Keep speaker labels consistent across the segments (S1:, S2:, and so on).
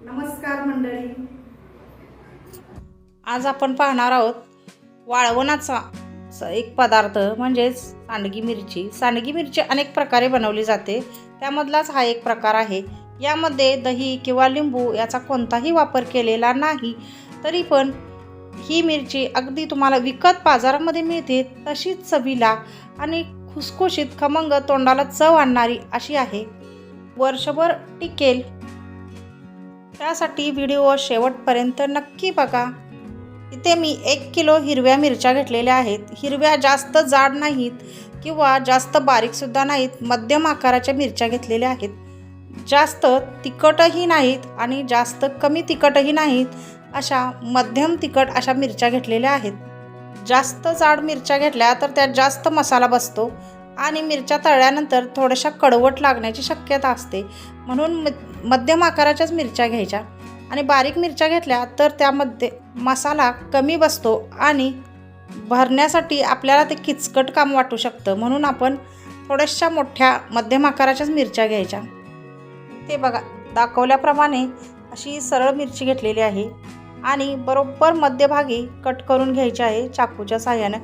S1: नमस्कार मंडळी.
S2: आज आपण पाहणार आहोत वाळवणाचा एक पदार्थ म्हणजेच सांडगी मिरची. सांडगी मिरची अनेक प्रकारे बनवली जाते. त्यामधलाच हा एक प्रकार आहे. यामध्ये दही किंवा लिंबू याचा कोणताही वापर केलेला नाही तरी पण ही मिरची अगदी तुम्हाला विकत बाजारामध्ये मिळते तशीच चवीला आणि खुसखुशीत खमंग तोंडाला चव आणणारी अशी आहे. वर्षभर टिकेल त्यासाठी व्हिडिओ शेवटपर्यंत नक्की बघा. इथे मी एक किलो हिरव्या मिरच्या घेतलेल्या आहेत. हिरव्या जास्त जाड नाहीत किंवा जास्त बारीकसुद्धा नाहीत. मध्यम आकाराच्या मिरच्या घेतलेल्या आहेत. जास्त तिखटही नाहीत आणि जास्त कमी तिखटही नाहीत अशा मध्यम तिखट अशा मिरच्या घेतलेल्या आहेत. जास्त जाड मिरच्या घेतल्या तर त्यात जास्त मसाला बसतो. आणि मिरच्या तळल्यानंतर थोड्याशा कडवट लागण्याची शक्यता असते. म्हणून म मध्यम आकाराच्याच मिरच्या घ्यायच्या. आणि बारीक मिरच्या घेतल्या तर त्यामध्ये मसाला कमी बसतो आणि भरण्यासाठी आपल्याला ते किचकट काम वाटू शकतं. म्हणून आपण थोड्याशा मोठ्या मध्यम आकाराच्याच मिरच्या घ्यायच्या. ते बघा दाखवल्याप्रमाणे अशी सरळ मिरची घेतलेली आहे. आणि बरोबर मध्यभागी कट करून घ्यायची आहे चाकूच्या साह्यानं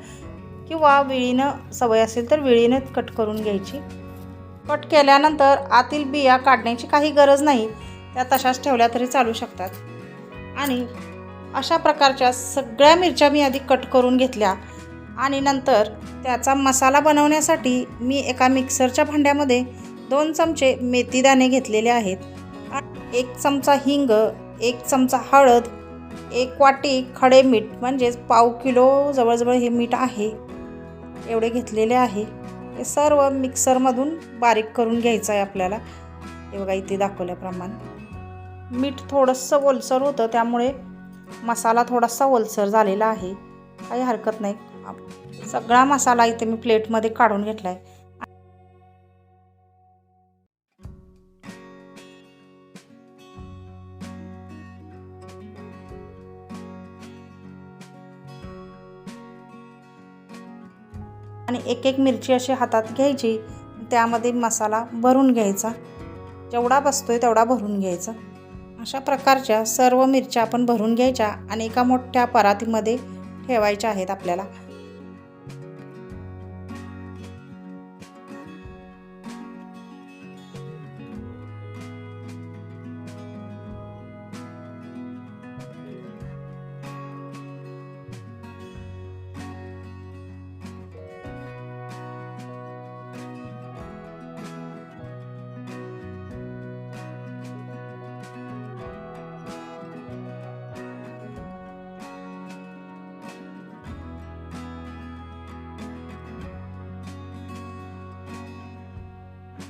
S2: किंवा विळीनं सवय असेल तर विळीनं कट करून घ्यायची. कट केल्यानंतर आतील बिया काढण्याची काही गरज नाही. त्या तशाच ठेवल्या तरी चालू शकतात. आणि अशा प्रकारच्या सगळ्या मिरच्या मी आधी कट करून घेतल्या आणि नंतर त्याचा मसाला बनवण्यासाठी मी एका मिक्सरच्या भांड्यामध्ये दोन चमचे मेथीदाणे घेतलेले आहेत. एक चमचा हिंग एक चमचा हळद एक वाटी खडे मीठ म्हणजेच पाव किलो जवळजवळ हे मीठ आहे. एवढे घेतलेले आहे. हे सर्व मिक्सरमधून बारीक करून घ्यायचं आहे आपल्याला. हे बघा इथे दाखवल्याप्रमाणे. मीठ थोडंसं ओलसर होतं त्यामुळे मसाला थोडासा ओलसर झालेला आहे. काही हरकत नाही. आप- सगळा मसाला इथे मी प्लेटमध्ये काढून घेतला आहे आणि एक एक मिरची अशी हातात घ्यायची. त्यामध्ये मसाला भरून घ्यायचा. जेवढा बसतोय तेवढा भरून घ्यायचा. अशा प्रकारच्या सर्व मिरच्या आपण भरून घ्यायच्या आणि एका मोठ्या परातीमध्ये ठेवायच्या आहेत आपल्याला.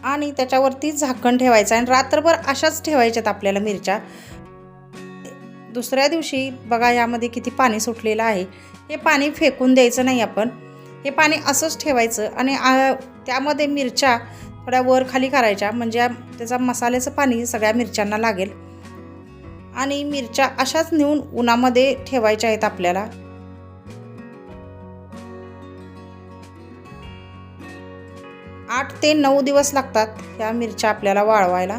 S2: आणि त्याच्यावरती झाकण ठेवायचं आणि रात्रभर अशाच ठेवायच्यात आपल्याला मिरच्या. दुसऱ्या दिवशी बघा यामध्ये किती पाणी सुटलेलं आहे. हे पाणी फेकून द्यायचं नाही आपण. हे पाणी असंच ठेवायचं आणि त्यामध्ये मिरच्या थोड्या वर खाली करायच्या. म्हणजे त्याचा मसाल्याचं पाणी सगळ्या मिरच्यांना लागेल. आणि मिरच्या अशाच नेऊन उन्हामध्ये ठेवायच्या आहेत आपल्याला. आठ ते नऊ दिवस लागतात ह्या मिरच्या आपल्याला वाळवायला.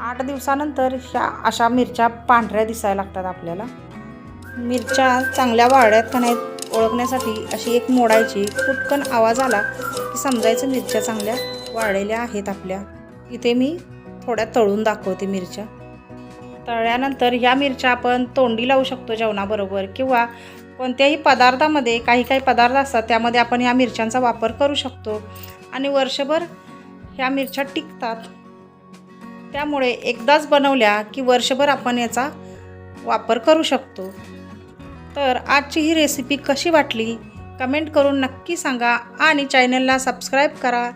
S2: आठ दिवसानंतर ह्या अशा मिरच्या पांढऱ्या दिसायला लागतात आपल्याला. मिरच्या चांगल्या वाळल्यात का नाहीत ओळखण्यासाठी अशी एक मोडायची कुटकन आवाज आला की समजायचं मिरच्या चांगल्या वाळलेल्या आहेत आपल्या. इथे मी थोड्या तळून दाखवते मिरच्या. तळल्यानंतर ह्या मिरच्या आपण तोंडी लावू शकतो जेवणाबरोबर किंवा कोणत्याही पदार्थामध्ये काही काही पदार्थ असतात त्यामध्ये आपण ह्या मिरच्यांचा वापर करू शकतो. आणि वर्षभर ह्या मिरच्या टिकतात. त्यामुळे एकदाच बनवल्या की वर्षभर आपण याचा वापर करू शकतो. तर आजची ही रेसिपी कशी वाटली? कमेंट करून नक्की सांगा आणि चॅनलला सबस्क्राईब करा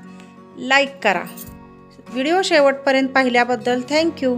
S2: लाईक करा. व्हिडिओ शेवटपर्यंत पाहिल्याबद्दल थँक्यू